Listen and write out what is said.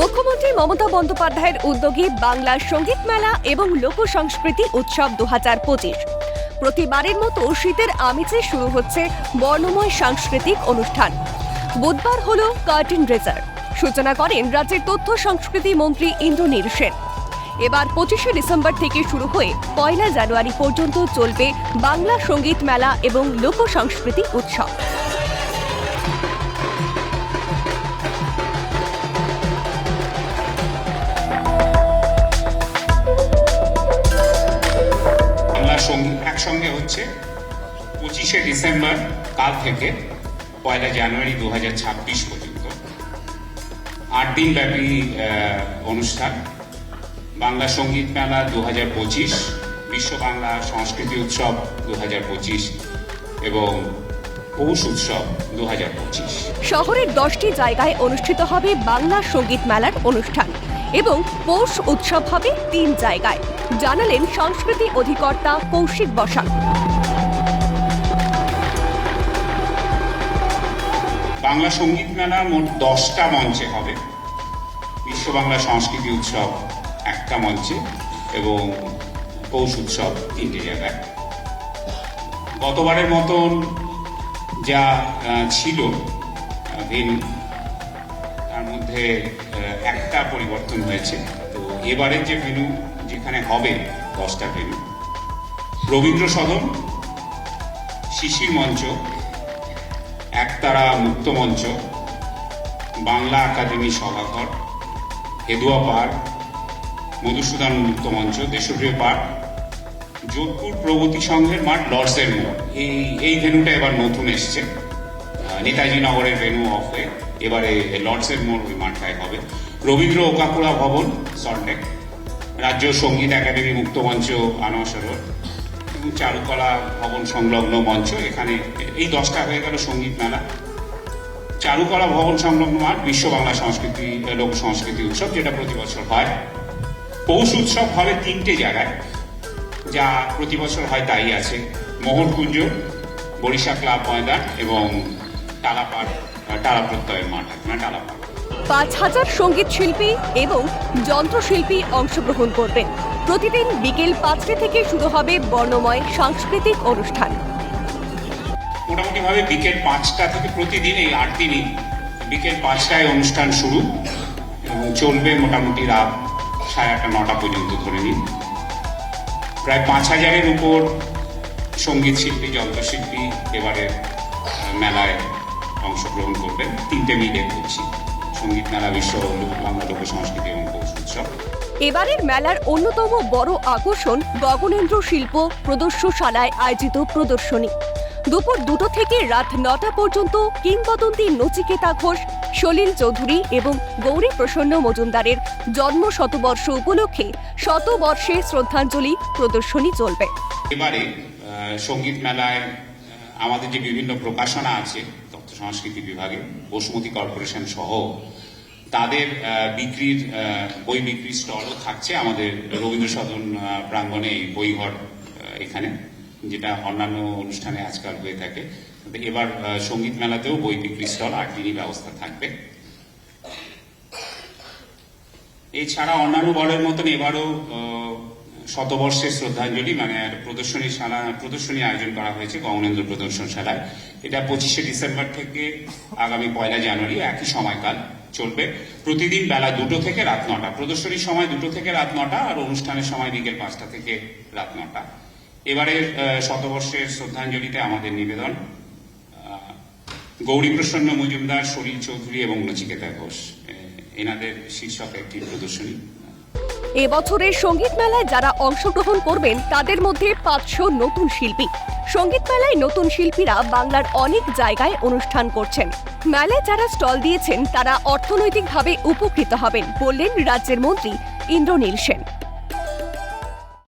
মুখ্যমন্ত্রী মমতা বন্দ্যোপাধ্যায়ের উদ্যোগে বাংলা সংগীত মেলা এবং লোক সংস্কৃতি উৎসব দু হাজার পঁচিশ। প্রতিবারের মতো শীতের আমেজে শুরু হচ্ছে বর্ণময় সাংস্কৃতিক অনুষ্ঠান। বুধবার হল কার্টিন রেজার সূচনা করেন রাজ্যের তথ্য সংস্কৃতি মন্ত্রী ইন্দ্রনীল সেন। এবার পঁচিশে ডিসেম্বর থেকে শুরু হয়ে পয়লা জানুয়ারি পর্যন্ত চলবে বাংলা সংগীত মেলা এবং লোক সংস্কৃতি উৎসব। একসঙ্গে হচ্ছে পঁচিশে ডিসেম্বর, কাল থেকে পয়লা জানুয়ারি দু পর্যন্ত। আট দিন ব্যাপী অনুষ্ঠান। বাংলা সংগীত মেলা দু বিশ্ব বাংলা সংস্কৃতি উৎসব দু হাজার পঁচিশ এবং উৎসব হাজার পঁচিশ। শহরের দশটি জায়গায় অনুষ্ঠিত হবে বাংলা সংগীত মেলার অনুষ্ঠান। এবং পৌষ উৎসব হবে তিন জায়গায়। জানালেন সংস্কৃতি অধিকর্তা কৌশিক বসাক। বাংলা সংগীত মেলা মোট দশটা মঞ্চে হবে। বিশ্ব বাংলা সংস্কৃতি উৎসব একটা মঞ্চে এবং পৌষ উৎসব তিনটে জায়গায় গতবারের মতন যা ছিল ভেনু তার মধ্যে একটা পরিবর্তন হয়েছে। তো এবারের যে ভেনু যেখানে হবে, দশটা ভেনু রবীন্দ্র সদন, শিশির মঞ্চ, একতারা মুক্ত মঞ্চ, বাংলা একাডেমি সভাঘর, হেদুয়া পার্ক, মধুসূদন মুক্ত মঞ্চ, দেশপ্রিয় পার্ক, যোধপুর প্রগতি সংঘের মাঠ, লর্ডসের মোড়। এই এই ভেনুটা এবার নতুন এসছে। নেতাজি নগরের ভেনু অফ হয়ে এবারে লর্ডসের মোড় ওই মাঠটায় হবে। রবীন্দ্র ওকাকুড়া ভবন, সল্টলেক। রাজ্য সংগীত একাডেমি মুক্ত মঞ্চ আনোয়ার এবং চারুকলা ভবন সংলগ্ন মঞ্চ, এখানে এই দশটা হয়ে গেল সংগীত মেলা। চারুকলা ভবন সংলগ্ন মাঠ বিশ্ব বাংলা সংস্কৃতি, লোক সংস্কৃতি উৎসব, যেটা প্রতি বছর হয়। পৌষ উৎসব হবে তিনটে জায়গায়, যা প্রতি বছর হয় তাই আছে। মোহনকুঞ্জ বরিশা ক্লাব ময়দান এবং টালাপাড় টালা প্রত্যয়ের মাঠ মানে টালাপাড় পাঁচ হাজার সংগীত শিল্পী এবং যন্ত্রশিল্পী অংশগ্রহণ করবেন। প্রতিদিন বিকেল পাঁচটা থেকে শুরু হবে বর্ণময় সাংস্কৃতিক অনুষ্ঠান। মোটামুটি ভাবে বিকেল পাঁচটা থেকে প্রতিদিন এই আট দিনই বিকেল পাঁচটায় অনুষ্ঠান শুরু এবং চলবে মোটামুটি রাত সাড়ে আটটা, নটা পর্যন্ত ধরে নিন। প্রায় পাঁচ হাজারের উপর সংগীত শিল্পী, যন্ত্রশিল্পী এবারে মেলায় অংশগ্রহণ করবেন। তিনটে মিলে করছি। সংগীত মেলা বিশ্ব বাংলা লোক সংস্কৃতি এবং পৌষ উৎসব। এবারের মেলার অন্যতম বড় আকর্ষণ গগনেন্দ্র শিল্প প্রদর্শনশালায় আয়োজিত প্রদর্শনী। দুপুর দুটো থেকে রাত নটা পর্যন্ত কিংবদন্তি নচিকেতা ঘোষ সলিল চৌধুরী এবং গৌরী প্রসন্ন মজুমদারের জন্ম শতবর্ষ উপলক্ষে শতবর্ষে শ্রদ্ধাঞ্জলি প্রদর্শনী চলবে। এবারে সংগীত মেলায় আমাদের যে বিভিন্ন প্রকাশনা আছে, তথ্য সংস্কৃতি বিভাগে, বসুমতী কর্পোরেশন সহ, তাদের বিক্রির বই বিক্রির স্টলও থাকছে আমাদের রবীন্দ্র সদন প্রাঙ্গণে বইঘর এখানে, যেটা অন্যান্য অনুষ্ঠানে আজকাল হয়ে থাকে। এবার সংগীত মেলাতেও বই বিক্রি স্টল আট দিনই ব্যবস্থা থাকবে। এছাড়া অন্যান্য বলের মতন এবারও শতবর্ষের শ্রদ্ধাঞ্জলি মানে প্রদর্শনী শালা প্রদর্শনী আয়োজন করা হয়েছে গগনেন্দ্র প্রদর্শনশালায় এটা পঁচিশে ডিসেম্বর থেকে আগামী পয়লা জানুয়ারি একই সময়কাল চলবে। প্রতিদিন বেলা দুটো থেকে রাত নটা। প্রদর্শনীর সময় দুটো থেকে রাত নটা আর অনুষ্ঠানের সময় বিকেল পাঁচটা থেকে রাত নটা। এবারের আহ, শতবর্ষের শ্রদ্ধাঞ্জলিতে আমাদের নিবেদন গৌরীপ্রসন্ন মজুমদার সলিল চৌধুরী এবং নচিকেতা ঘোষ এনাদের শীর্ষক একটি প্রদর্শনী। এবছরের সংগীত মেলায় যারা অংশগ্রহণ করবেন, তাদের মধ্যে পাঁচশো নতুন শিল্পী। সংগীত মেলায় নতুন শিল্পীরা বাংলার অনেক জায়গায় অনুষ্ঠান করছেন। মেলায় যারা স্টল দিয়েছেন, তারা অর্থনৈতিকভাবে উপকৃত হবেন, বললেন রাজ্যের মন্ত্রী ইন্দ্রনীল সেন।